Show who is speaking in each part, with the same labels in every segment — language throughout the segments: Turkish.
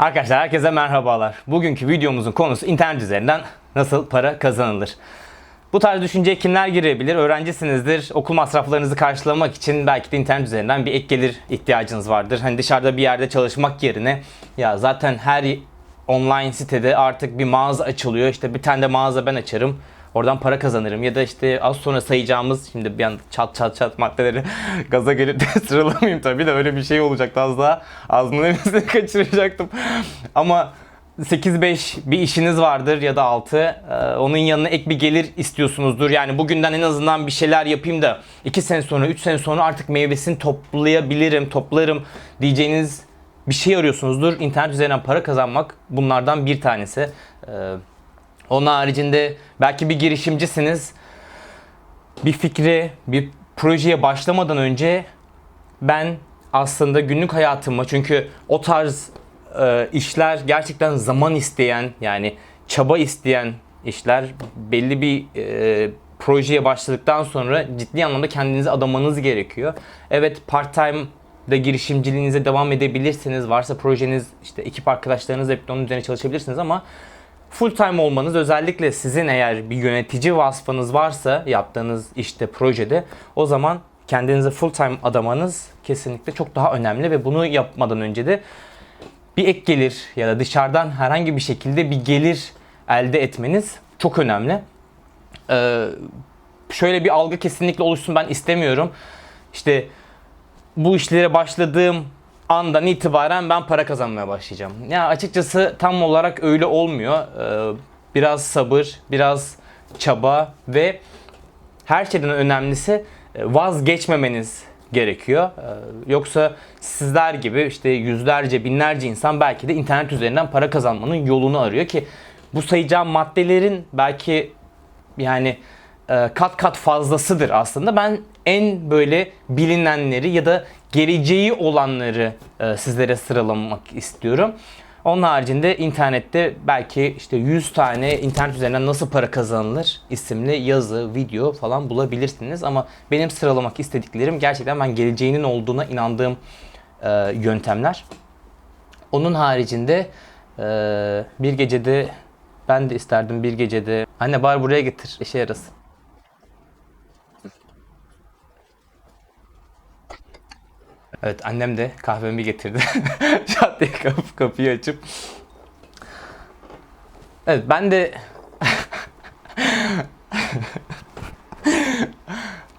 Speaker 1: Arkadaşlar herkese merhabalar. Bugünkü videomuzun konusu internet üzerinden nasıl para kazanılır. Bu tarz düşünceye kimler girebilir? Öğrencisinizdir. Okul masraflarınızı karşılamak için belki de internet üzerinden bir ek gelir ihtiyacınız vardır. Hani dışarıda bir yerde çalışmak yerine ya zaten her online sitede artık bir mağaza açılıyor. İşte bir tane de mağaza ben açarım. Oradan para kazanırım ya da işte az sonra sayacağımız şimdi bir an çat çat çat maddeleri gaza gelip de sıralamayayım tabii de öyle bir şey olacaktı az daha ağzımın nefesini kaçıracaktım. Ama 8-5 bir işiniz vardır ya da 6 onun yanına ek bir gelir istiyorsunuzdur. Yani bugünden en azından bir şeyler yapayım da 2 sene sonra 3 sene sonra artık meyvesini toplayabilirim, toplarım diyeceğiniz bir şey arıyorsunuzdur. İnternet üzerinden para kazanmak bunlardan bir tanesi. Onun haricinde belki bir girişimcisiniz. Bir fikri, bir projeye başlamadan önce ben aslında günlük hayatıma çünkü o tarz e, işler gerçekten zaman isteyen yani çaba isteyen işler belli bir e, projeye başladıktan sonra ciddi anlamda kendinizi adamanız gerekiyor. Evet part time da girişimciliğinize devam edebilirsiniz. Varsa projeniz işte ekip arkadaşlarınızla birlikte onun üzerine çalışabilirsiniz ama full time olmanız özellikle sizin eğer bir yönetici vasfınız varsa yaptığınız işte projede o zaman kendinize full time adamanız kesinlikle çok daha önemli ve bunu yapmadan önce de bir ek gelir ya da dışarıdan herhangi bir şekilde bir gelir elde etmeniz çok önemli. Ee, şöyle bir algı kesinlikle oluşsun ben istemiyorum. İşte bu işlere başladığım andan itibaren ben para kazanmaya başlayacağım. Ya açıkçası tam olarak öyle olmuyor. Ee, biraz sabır, biraz çaba ve her şeyden önemlisi e, vazgeçmemeniz gerekiyor. Ee, Yoksa sizler gibi işte yüzlerce, binlerce insan belki de internet üzerinden para kazanmanın yolunu arıyor ki bu sayacağım maddelerin belki yani e, kat kat fazlasıdır aslında. Ben en böyle bilinenleri ya da geleceği olanları e, sizlere sıralamak istiyorum. Onun haricinde internette belki işte 100 tane internet üzerinden nasıl para kazanılır isimli yazı, video falan bulabilirsiniz. Ama benim sıralamak istediklerim gerçekten ben geleceğinin olduğuna inandığım e, yöntemler. Onun haricinde e, bir gecede ben de isterdim bir gecede anne bari buraya getir işe yarasın. Evet annem de kahvemi getirdi. Şat diye kapı, kapıyı açıp. Evet ben de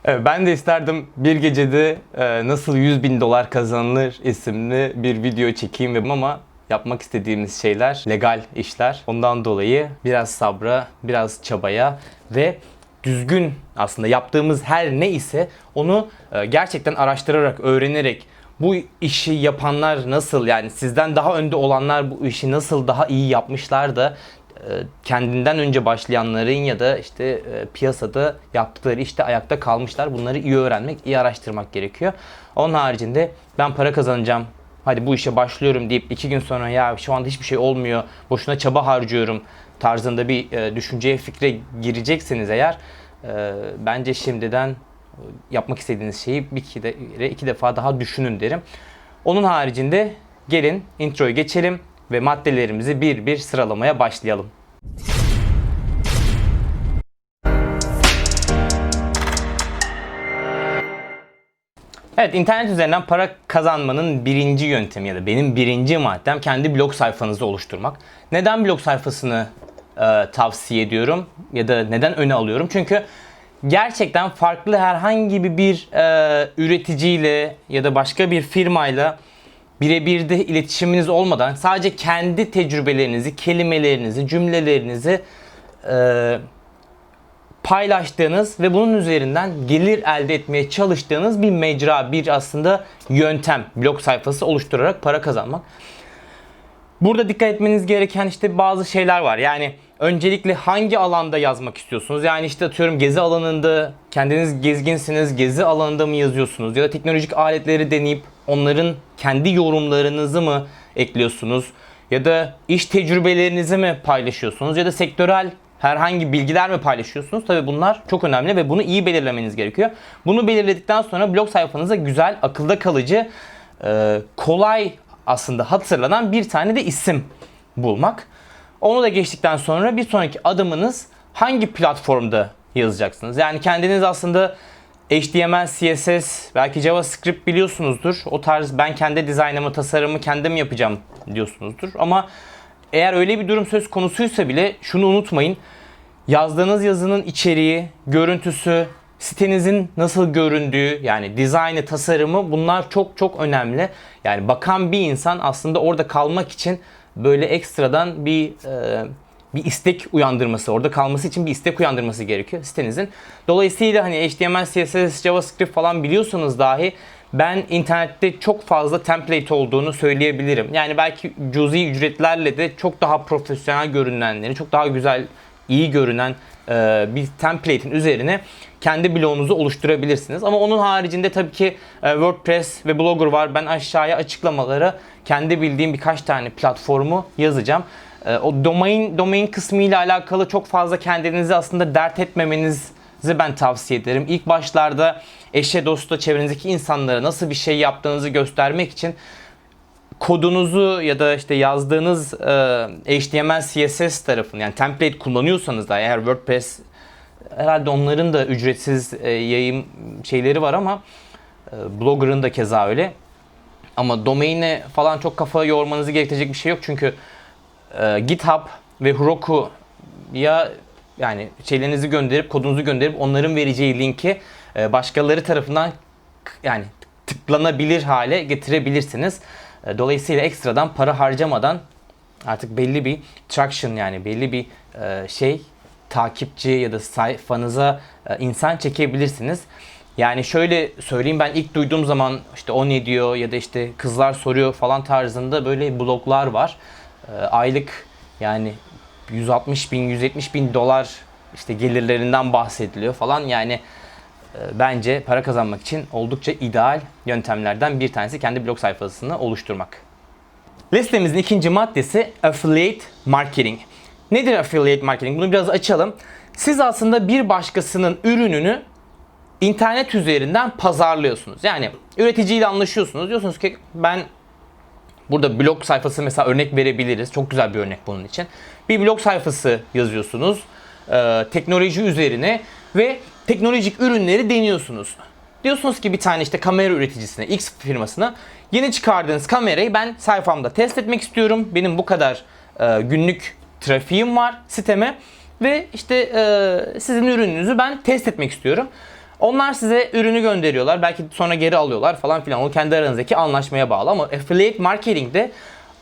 Speaker 1: Evet, ben de isterdim bir gecede e, nasıl 100 bin dolar kazanılır isimli bir video çekeyim ama yapmak istediğimiz şeyler legal işler. Ondan dolayı biraz sabra, biraz çabaya ve düzgün aslında yaptığımız her ne ise onu e, gerçekten araştırarak, öğrenerek bu işi yapanlar nasıl yani sizden daha önde olanlar bu işi nasıl daha iyi yapmışlar da e, kendinden önce başlayanların ya da işte e, piyasada yaptıkları işte ayakta kalmışlar. Bunları iyi öğrenmek, iyi araştırmak gerekiyor. Onun haricinde ben para kazanacağım, hadi bu işe başlıyorum deyip iki gün sonra ya şu anda hiçbir şey olmuyor, boşuna çaba harcıyorum tarzında bir e, düşünceye, fikre girecekseniz eğer e, bence şimdiden yapmak istediğiniz şeyi bir iki, de, iki defa daha düşünün derim. Onun haricinde gelin introyu geçelim ve maddelerimizi bir bir sıralamaya başlayalım. Evet internet üzerinden para kazanmanın birinci yöntemi ya da benim birinci maddem kendi blog sayfanızı oluşturmak. Neden blog sayfasını e, tavsiye ediyorum ya da neden öne alıyorum? Çünkü gerçekten farklı herhangi bir, e, üreticiyle ya da başka bir firmayla birebir de iletişiminiz olmadan sadece kendi tecrübelerinizi, kelimelerinizi, cümlelerinizi e, paylaştığınız ve bunun üzerinden gelir elde etmeye çalıştığınız bir mecra, bir aslında yöntem, blog sayfası oluşturarak para kazanmak. Burada dikkat etmeniz gereken işte bazı şeyler var. Yani öncelikle hangi alanda yazmak istiyorsunuz? Yani işte atıyorum gezi alanında kendiniz gezginsiniz, gezi alanında mı yazıyorsunuz? Ya da teknolojik aletleri deneyip onların kendi yorumlarınızı mı ekliyorsunuz? Ya da iş tecrübelerinizi mi paylaşıyorsunuz? Ya da sektörel herhangi bilgiler mi paylaşıyorsunuz? Tabii bunlar çok önemli ve bunu iyi belirlemeniz gerekiyor. Bunu belirledikten sonra blog sayfanıza güzel, akılda kalıcı, kolay aslında hatırlanan bir tane de isim bulmak. Onu da geçtikten sonra bir sonraki adımınız hangi platformda yazacaksınız? Yani kendiniz aslında HTML, CSS, belki JavaScript biliyorsunuzdur. O tarz ben kendi dizaynımı, tasarımı kendim yapacağım diyorsunuzdur. Ama eğer öyle bir durum söz konusuysa bile şunu unutmayın. Yazdığınız yazının içeriği, görüntüsü, sitenizin nasıl göründüğü yani dizaynı, tasarımı bunlar çok çok önemli. Yani bakan bir insan aslında orada kalmak için böyle ekstradan bir e, bir istek uyandırması, orada kalması için bir istek uyandırması gerekiyor sitenizin. Dolayısıyla hani HTML, CSS, JavaScript falan biliyorsanız dahi ben internette çok fazla template olduğunu söyleyebilirim. Yani belki cüzi ücretlerle de çok daha profesyonel görünenleri, çok daha güzel, iyi görünen e, bir template'in üzerine kendi blogunuzu oluşturabilirsiniz. Ama onun haricinde tabii ki e, WordPress ve Blogger var. Ben aşağıya açıklamalara kendi bildiğim birkaç tane platformu yazacağım. E, o domain domain kısmı ile alakalı çok fazla kendinizi aslında dert etmemenizi ben tavsiye ederim. İlk başlarda eşe dosta çevrenizdeki insanlara nasıl bir şey yaptığınızı göstermek için kodunuzu ya da işte yazdığınız e, HTML, CSS tarafını yani template kullanıyorsanız da eğer WordPress herhalde onların da ücretsiz e, yayın şeyleri var ama e, Blogger'ın da keza öyle. Ama domaine falan çok kafa yormanızı gerektirecek bir şey yok çünkü e, GitHub ve Heroku'ya yani şeylerinizi gönderip kodunuzu gönderip onların vereceği linki e, başkaları tarafından yani tıklanabilir hale getirebilirsiniz. E, Dolayısıyla ekstradan para harcamadan artık belli bir traction yani belli bir e, şey takipçi ya da sayfanıza e, insan çekebilirsiniz. Yani şöyle söyleyeyim ben ilk duyduğum zaman işte o ne diyor ya da işte kızlar soruyor falan tarzında böyle bloglar var. Aylık yani 160 bin 170 bin dolar işte gelirlerinden bahsediliyor falan yani bence para kazanmak için oldukça ideal yöntemlerden bir tanesi kendi blog sayfasını oluşturmak. Listemizin ikinci maddesi affiliate marketing. Nedir affiliate marketing? Bunu biraz açalım. Siz aslında bir başkasının ürününü internet üzerinden pazarlıyorsunuz. Yani üreticiyle anlaşıyorsunuz. Diyorsunuz ki ben Burada blog sayfası mesela örnek verebiliriz. Çok güzel bir örnek bunun için. Bir blog sayfası yazıyorsunuz. e, teknoloji üzerine ve teknolojik ürünleri deniyorsunuz. Diyorsunuz ki bir tane işte kamera üreticisine, X firmasına yeni çıkardığınız kamerayı ben sayfamda test etmek istiyorum. Benim bu kadar e, günlük trafiğim var siteme ve işte e, sizin ürününüzü ben test etmek istiyorum. Onlar size ürünü gönderiyorlar. Belki sonra geri alıyorlar falan filan. O kendi aranızdaki anlaşmaya bağlı ama affiliate marketing'de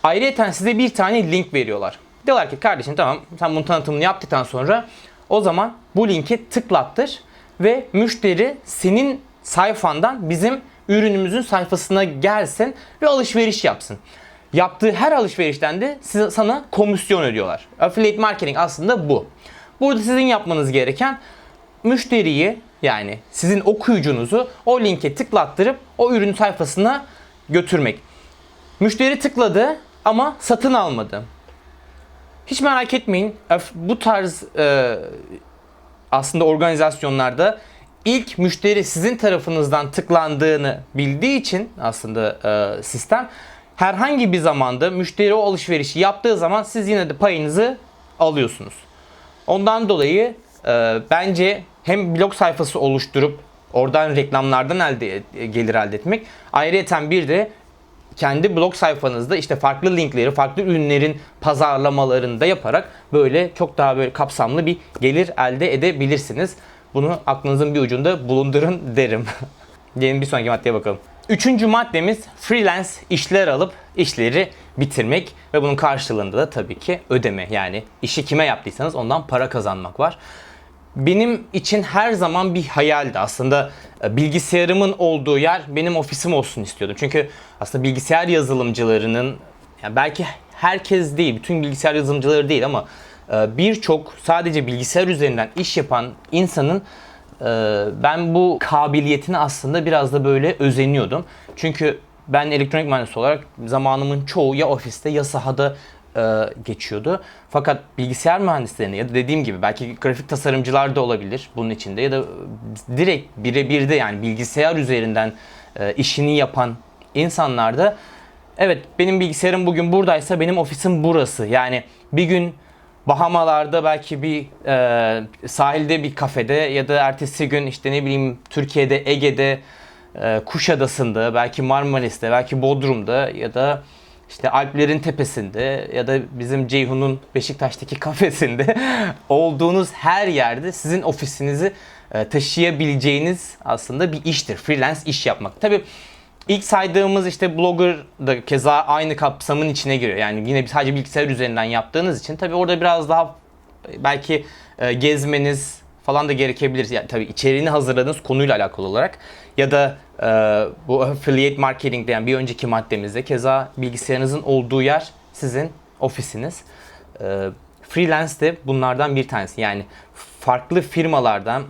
Speaker 1: ayrıyeten size bir tane link veriyorlar. Diyorlar ki kardeşim tamam sen bunun tanıtımını yaptıktan sonra o zaman bu linki tıklattır ve müşteri senin sayfandan bizim ürünümüzün sayfasına gelsin ve alışveriş yapsın. Yaptığı her alışverişten de size, sana komisyon ödüyorlar. Affiliate marketing aslında bu. Burada sizin yapmanız gereken müşteriyi yani sizin okuyucunuzu o linke tıklattırıp o ürün sayfasına götürmek. Müşteri tıkladı ama satın almadı. Hiç merak etmeyin. Bu tarz e, aslında organizasyonlarda ilk müşteri sizin tarafınızdan tıklandığını bildiği için aslında e, sistem herhangi bir zamanda müşteri o alışverişi yaptığı zaman siz yine de payınızı alıyorsunuz. Ondan dolayı e, bence hem blog sayfası oluşturup oradan reklamlardan elde gelir elde etmek ayrıyeten bir de kendi blog sayfanızda işte farklı linkleri, farklı ürünlerin pazarlamalarını da yaparak böyle çok daha böyle kapsamlı bir gelir elde edebilirsiniz. Bunu aklınızın bir ucunda bulundurun derim. Gelin bir sonraki maddeye bakalım. Üçüncü maddemiz freelance işler alıp işleri bitirmek ve bunun karşılığında da tabii ki ödeme. Yani işi kime yaptıysanız ondan para kazanmak var benim için her zaman bir hayaldi. Aslında e, bilgisayarımın olduğu yer benim ofisim olsun istiyordum. Çünkü aslında bilgisayar yazılımcılarının yani belki herkes değil, bütün bilgisayar yazılımcıları değil ama e, birçok sadece bilgisayar üzerinden iş yapan insanın e, ben bu kabiliyetine aslında biraz da böyle özeniyordum. Çünkü ben elektronik mühendisi olarak zamanımın çoğu ya ofiste ya sahada e, geçiyordu. Fakat bilgisayar mühendislerine ya da dediğim gibi belki grafik tasarımcılar da olabilir bunun içinde ya da direkt birebir de yani bilgisayar üzerinden e, işini yapan insanlarda Evet benim bilgisayarım bugün buradaysa benim ofisim burası. Yani bir gün Bahamalarda belki bir e, sahilde bir kafede ya da ertesi gün işte ne bileyim Türkiye'de Ege'de e, Kuşadası'nda belki Marmaris'te belki Bodrum'da ya da işte Alplerin tepesinde ya da bizim Ceyhun'un Beşiktaş'taki kafesinde olduğunuz her yerde sizin ofisinizi e, taşıyabileceğiniz aslında bir iştir. Freelance iş yapmak. Tabii İlk saydığımız işte blogger da keza aynı kapsamın içine giriyor. Yani yine sadece bilgisayar üzerinden yaptığınız için tabii orada biraz daha e, belki e, gezmeniz falan da gerekebilir. Yani tabii içeriğini hazırladığınız konuyla alakalı olarak ya da e, bu affiliate marketing yani bir önceki maddemizde keza bilgisayarınızın olduğu yer sizin ofisiniz. E, freelance de bunlardan bir tanesi. Yani farklı firmalardan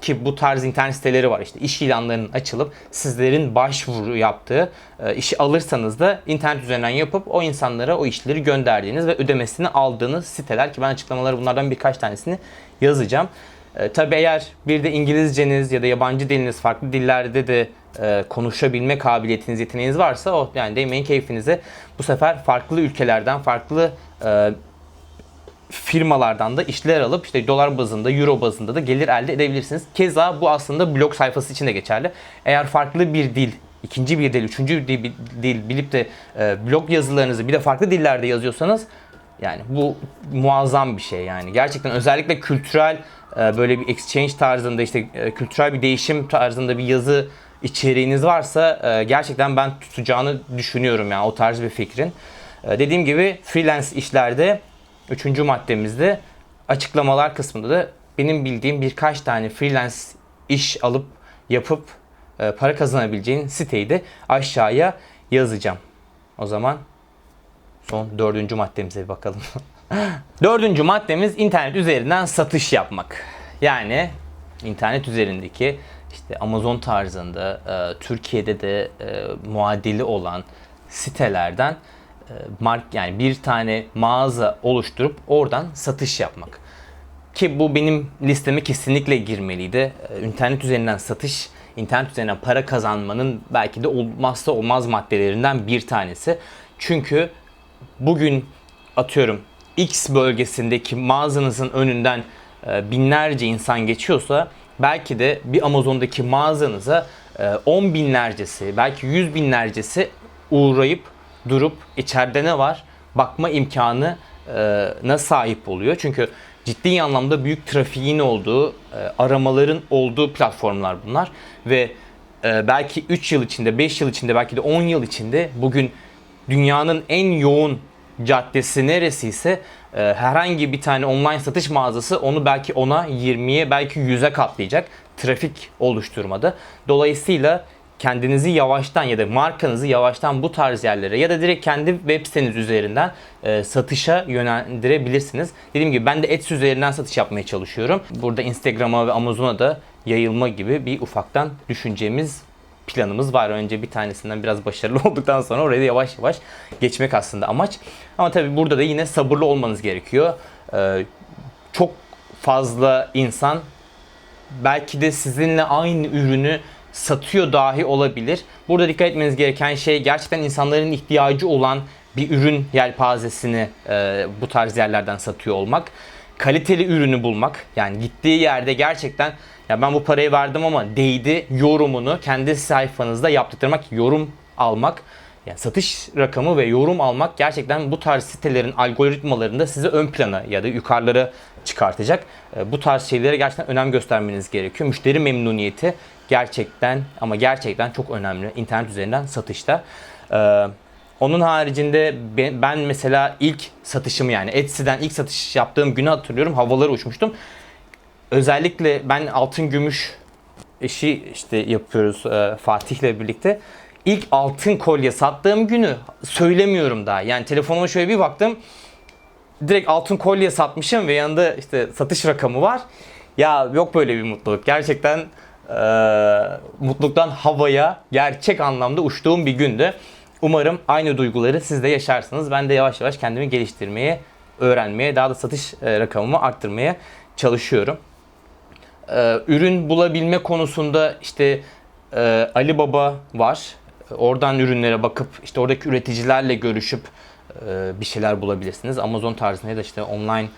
Speaker 1: ki bu tarz internet siteleri var işte iş ilanlarının açılıp sizlerin başvuru yaptığı e, işi alırsanız da internet üzerinden yapıp o insanlara o işleri gönderdiğiniz ve ödemesini aldığınız siteler ki ben açıklamaları bunlardan birkaç tanesini yazacağım. E, tabii eğer bir de İngilizceniz ya da yabancı diliniz farklı dillerde de e, konuşabilme kabiliyetiniz, yeteneğiniz varsa o yani demeyin keyfinize bu sefer farklı ülkelerden farklı e, firmalardan da işler alıp işte dolar bazında, euro bazında da gelir elde edebilirsiniz. Keza bu aslında blog sayfası için de geçerli. Eğer farklı bir dil, ikinci bir dil, üçüncü bir dil, bilip de e, blog yazılarınızı bir de farklı dillerde yazıyorsanız yani bu muazzam bir şey yani. Gerçekten özellikle kültürel böyle bir exchange tarzında işte e, kültürel bir değişim tarzında bir yazı içeriğiniz varsa e, gerçekten ben tutacağını düşünüyorum yani o tarz bir fikrin. E, dediğim gibi freelance işlerde Üçüncü maddemizde açıklamalar kısmında da benim bildiğim birkaç tane freelance iş alıp yapıp para kazanabileceğin siteyi de aşağıya yazacağım. O zaman son dördüncü maddemize bir bakalım. dördüncü maddemiz internet üzerinden satış yapmak. Yani internet üzerindeki işte Amazon tarzında e, Türkiye'de de e, muadili olan sitelerden e, mark yani bir tane mağaza oluşturup oradan satış yapmak. Ki bu benim listeme kesinlikle girmeliydi. E, İnternet üzerinden satış, internet üzerinden para kazanmanın belki de olmazsa olmaz maddelerinden bir tanesi. Çünkü bugün atıyorum X bölgesindeki mağazanızın önünden e, binlerce insan geçiyorsa belki de bir Amazon'daki mağazanıza on binlercesi belki yüz binlercesi uğrayıp durup içeride ne var bakma imkanı na sahip oluyor. Çünkü ciddi anlamda büyük trafiğin olduğu, aramaların olduğu platformlar bunlar ve belki 3 yıl içinde, 5 yıl içinde, belki de 10 yıl içinde bugün dünyanın en yoğun caddesi neresiyse herhangi bir tane online satış mağazası onu belki 10'a, 20'ye, belki 100'e katlayacak trafik oluşturmada. Dolayısıyla kendinizi yavaştan ya da markanızı yavaştan bu tarz yerlere ya da direkt kendi web siteniz üzerinden e, satışa yönlendirebilirsiniz. Dediğim gibi ben de Etsy üzerinden satış yapmaya çalışıyorum. Burada Instagram'a ve Amazon'a da yayılma gibi bir ufaktan düşüncemiz planımız var. Önce bir tanesinden biraz başarılı olduktan sonra oraya yavaş yavaş geçmek aslında amaç. Ama tabii burada da yine sabırlı olmanız gerekiyor. Ee, çok fazla insan belki de sizinle aynı ürünü satıyor dahi olabilir. Burada dikkat etmeniz gereken şey gerçekten insanların ihtiyacı olan bir ürün yelpazesini e, bu tarz yerlerden satıyor olmak. Kaliteli ürünü bulmak. Yani gittiği yerde gerçekten ya ben bu parayı verdim ama değdi yorumunu kendi sayfanızda yaptırmak, yorum almak. Yani satış rakamı ve yorum almak gerçekten bu tarz sitelerin algoritmalarında sizi ön plana ya da yukarılara çıkartacak. E, bu tarz şeylere gerçekten önem göstermeniz gerekiyor. Müşteri memnuniyeti gerçekten ama gerçekten çok önemli internet üzerinden satışta. Onun haricinde ben mesela ilk satışımı yani Etsy'den ilk satış yaptığım günü hatırlıyorum. Havalara uçmuştum. Özellikle ben altın gümüş işi işte yapıyoruz e, Fatih'le birlikte. İlk altın kolye sattığım günü söylemiyorum daha. Yani telefonuma şöyle bir baktım. Direkt altın kolye satmışım ve yanında işte satış rakamı var. Ya yok böyle bir mutluluk. Gerçekten e, mutluluktan havaya gerçek anlamda uçtuğum bir gündü. Umarım aynı duyguları siz de yaşarsınız. Ben de yavaş yavaş kendimi geliştirmeye, öğrenmeye, daha da satış e, rakamımı arttırmaya çalışıyorum. E, ürün bulabilme konusunda işte e, Ali Baba var. Oradan ürünlere bakıp işte oradaki üreticilerle görüşüp bir şeyler bulabilirsiniz. Amazon tarzında ya da işte online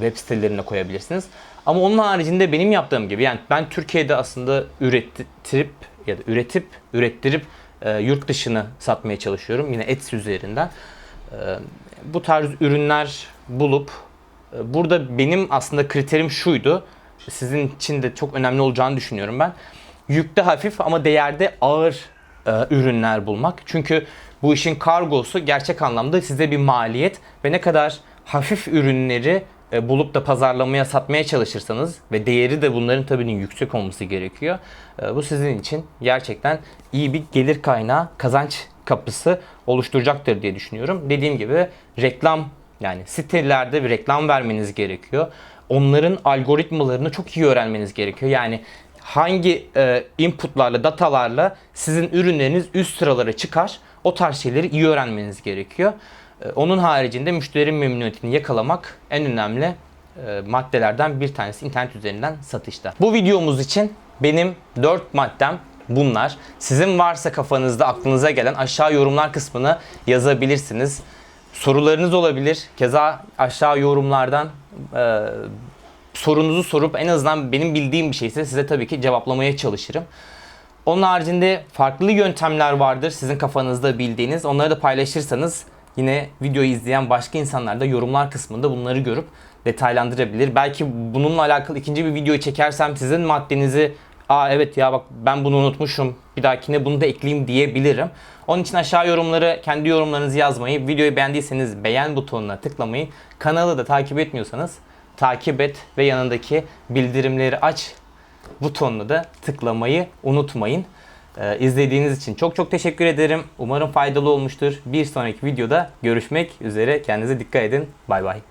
Speaker 1: web sitelerine koyabilirsiniz. Ama onun haricinde benim yaptığım gibi yani ben Türkiye'de aslında ürettirip ya da üretip ürettirip e, yurt dışını satmaya çalışıyorum. Yine Etsy üzerinden. E, bu tarz ürünler bulup e, burada benim aslında kriterim şuydu. Sizin için de çok önemli olacağını düşünüyorum ben. Yükte hafif ama değerde ağır e, ürünler bulmak. Çünkü bu işin kargosu gerçek anlamda size bir maliyet ve ne kadar hafif ürünleri bulup da pazarlamaya satmaya çalışırsanız ve değeri de bunların tabii yüksek olması gerekiyor. E, bu sizin için gerçekten iyi bir gelir kaynağı, kazanç kapısı oluşturacaktır diye düşünüyorum. Dediğim gibi reklam yani sitelerde bir reklam vermeniz gerekiyor. Onların algoritmalarını çok iyi öğrenmeniz gerekiyor. Yani hangi e, inputlarla, datalarla sizin ürünleriniz üst sıralara çıkar. O tarz şeyleri iyi öğrenmeniz gerekiyor. E, onun haricinde müşteri memnuniyetini yakalamak en önemli e, maddelerden bir tanesi internet üzerinden satışta. Bu videomuz için benim 4 maddem bunlar. Sizin varsa kafanızda aklınıza gelen aşağı yorumlar kısmına yazabilirsiniz. Sorularınız olabilir. Keza aşağı yorumlardan e, sorunuzu sorup en azından benim bildiğim bir şeyse size tabii ki cevaplamaya çalışırım. Onun haricinde farklı yöntemler vardır sizin kafanızda bildiğiniz. Onları da paylaşırsanız yine videoyu izleyen başka insanlar da yorumlar kısmında bunları görüp detaylandırabilir. Belki bununla alakalı ikinci bir videoyu çekersem sizin maddenizi Aa evet ya bak ben bunu unutmuşum. Bir dahakine bunu da ekleyeyim diyebilirim. Onun için aşağı yorumları, kendi yorumlarınızı yazmayı, videoyu beğendiyseniz beğen butonuna tıklamayı, kanalı da takip etmiyorsanız takip et ve yanındaki bildirimleri aç butonuna da tıklamayı unutmayın. Ee, izlediğiniz için çok çok teşekkür ederim. Umarım faydalı olmuştur. Bir sonraki videoda görüşmek üzere. Kendinize dikkat edin. Bay bay.